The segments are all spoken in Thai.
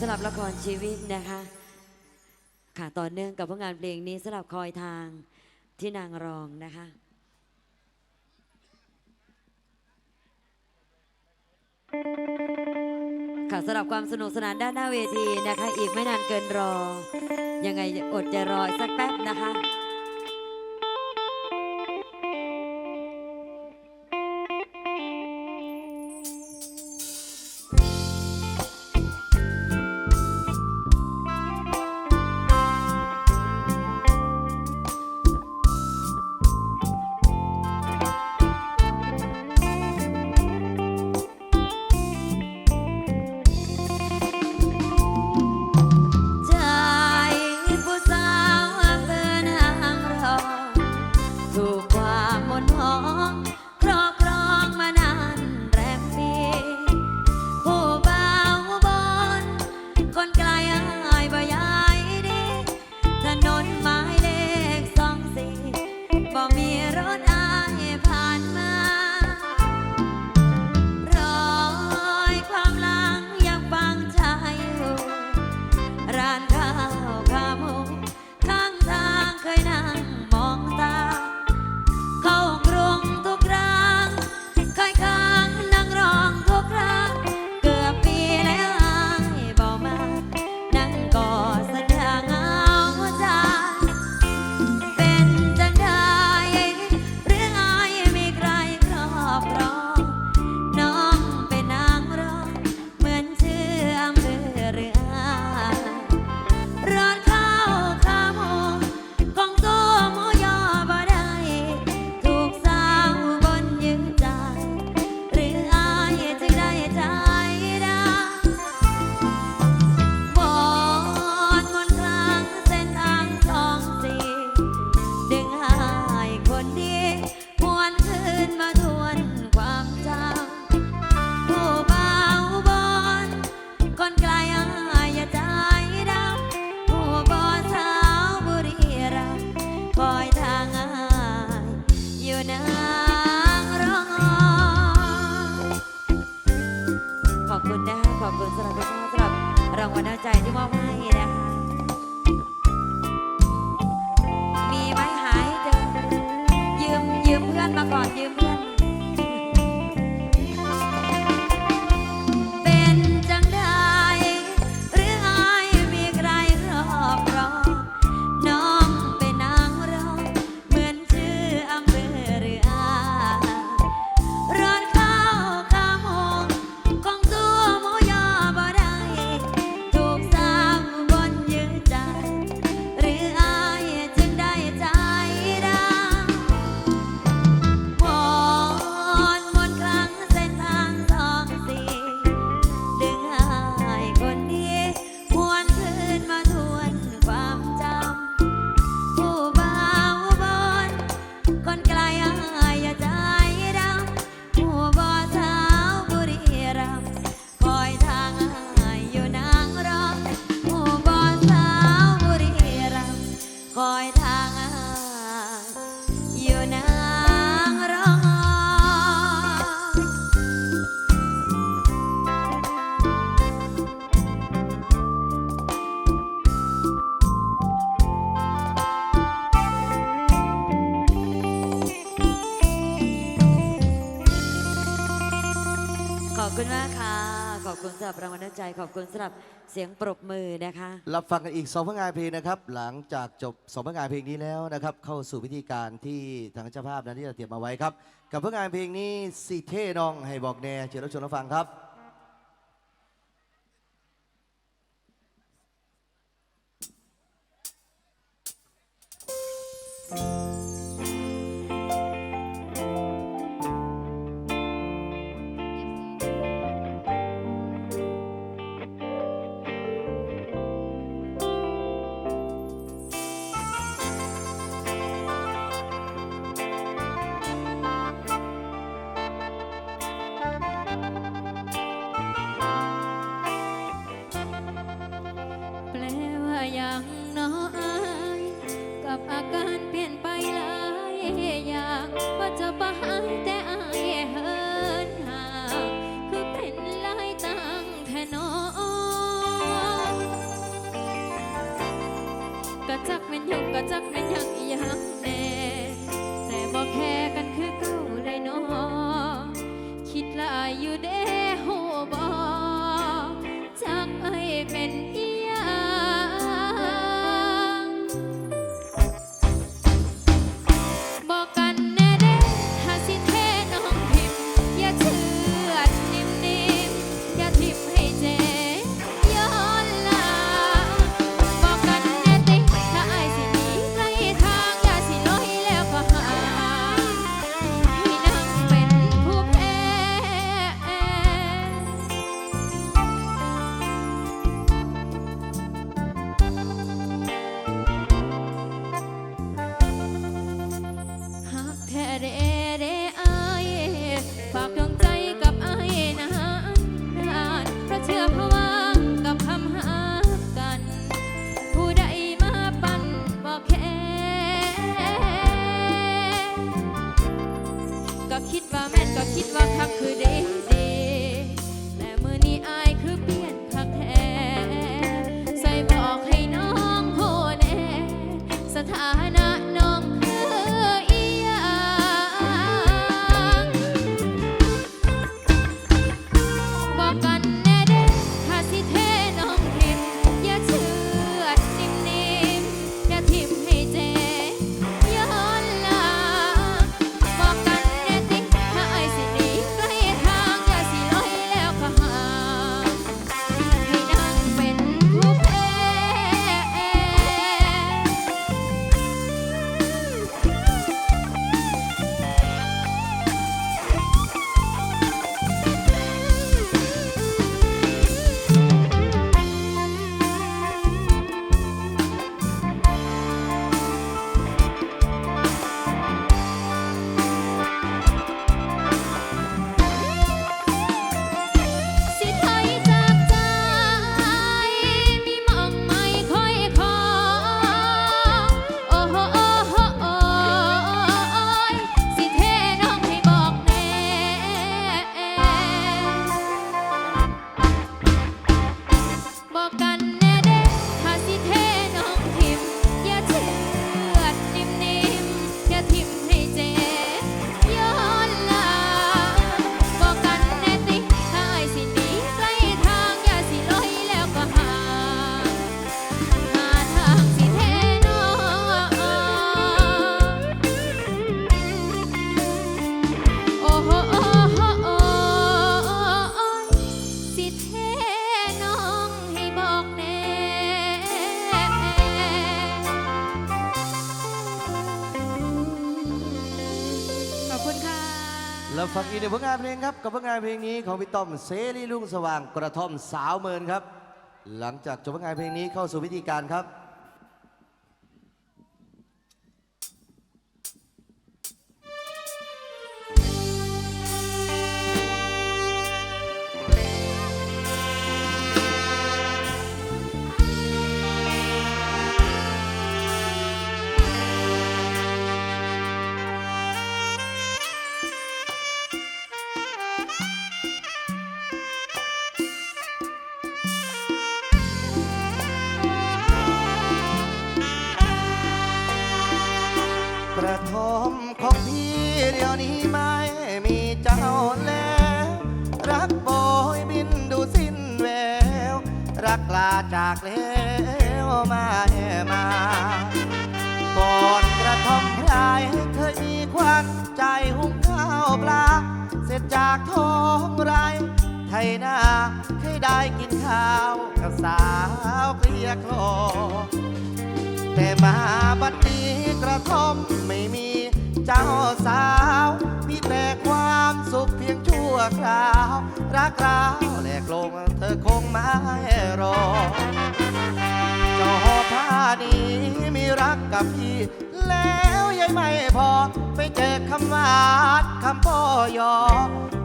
สำหรับละครชีวิตนะคะ ค่ะต่อเนื่องกับผลงานเพลงนี้สำหรับคอยทางที่นางรองนะคะค่ะสำหรับความสนุกสนานด้านหน้าเวทีนะคะ อีกไม่นานเกินรอ ยังไงอดจะรอสักแป๊บนะคะ I don't know. ขอบคุณมากค่ะ ขอบคุณสำหรับรางวัลใจ ขอบคุณสำหรับเสียงปรบมือนะคะ รับฟังกันอีกสองผลงานเพลงนะครับ หลังจากจบสองผลงานเพลงนี้แล้วนะครับ เข้าสู่พิธีการที่ทางเจ้าภาพนั้นที่เรเตรียมมาไว้ครับ กับผลงานเพลงนี้สีเท่นองให้บอกแน่เชิญรับชมรับฟังครับ สถานะ ฟังอีกหนึ่งผลงานเพลงครับกับผลงานเพลงนี้ของพี่ต้อมเซรีลุ่งสว่างกระท่อมสาวเมินครับ หลังจากจบผลงานเพลงนี้เข้าสู่วิธีการครับ ของพี่เดี๋ยวนี้ไม่มีเจ้าแล้ว รักโบยบินดูสิ้นแวว รักลาจากแล้วมาแอมาก่อนกระทอมพลายเคยมีควันใจหุงข้าวปลา เสร็จจากท้องไร ไทยนาเคยได้กินข้าวกับสาวเกลียคลอแต่มาบัดนี้กระทอมไม่มี เจ้าสาว มีแต่ความสุขเพียงชั่วคราว รักราวแหลกลงเธอคงไม่รอเจ้าท่านี้มีรักกับพี่ แล้วยังไม่พอ ไปเจอคำหวานคำพ่อยอ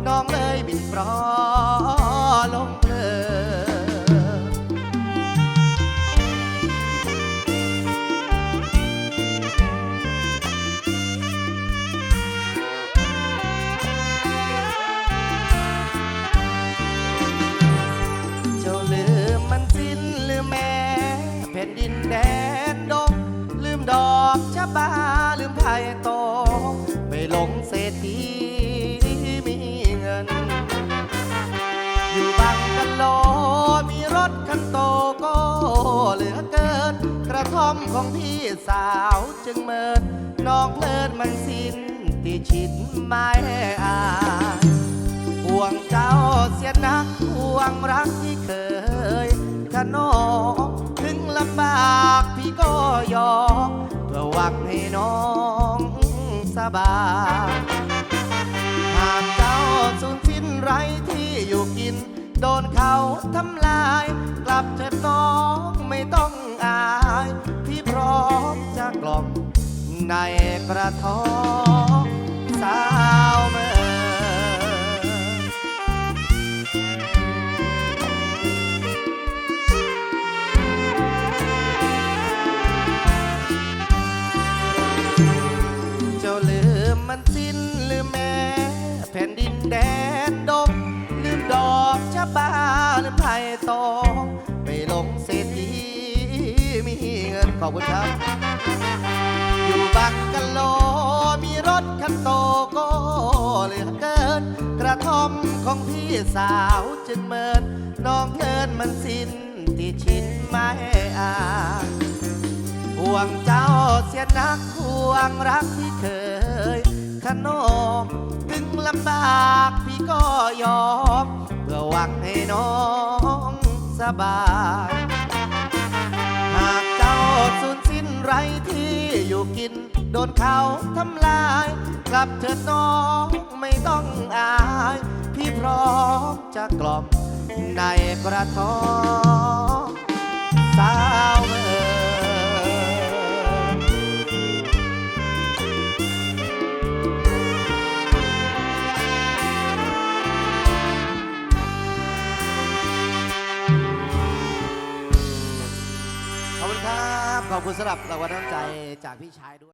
น้องเลยบินปลอลงเพลิน ระท่อมของพี่สาวจึงเมินน้องเพลินมันสิ้นที่ชิดไม่อายห่วงเจ้าเสียนักห่วงรักที่เคยขนองถึงลำบากพี่ก็ยอมเพื่อหวังให้น้องสบายหากเจ้าสูญสิ้นไรที่อยู่กิน โดนเขาทำลาย กลับเถิดน้อง ในกระท้องสาวเมื่อเจ้าลืมมันสิ้นลืมแม่แผ่นดินแดนดงลืมดอกชะบาลืมไผ่ตองไปหลงเศรษฐีมีเงินขอบคุณครับ รถคันโตก็เหลือเกิน กระท่อมของพี่สาวจึงเมินน้องเพลินมันสิ้นที่ชินไม่อาห่วงเจ้าเสียนักห่วงรักที่เคยขนมถึงลำบากพี่ก็ยอม เพื่อหวังให้น้องสบาย หากเจ้าสูญสิ้นไรที่อยู่กิน โดนเขาทำลาย กลับเถิดน้องไม่ต้องอาย พี่พร้อมจะกล่อมในกระท้องสาวเอขอบคุณครับ ขอบคุณสำหรับรางวัลน้ำใจจากพี่ชายด้วย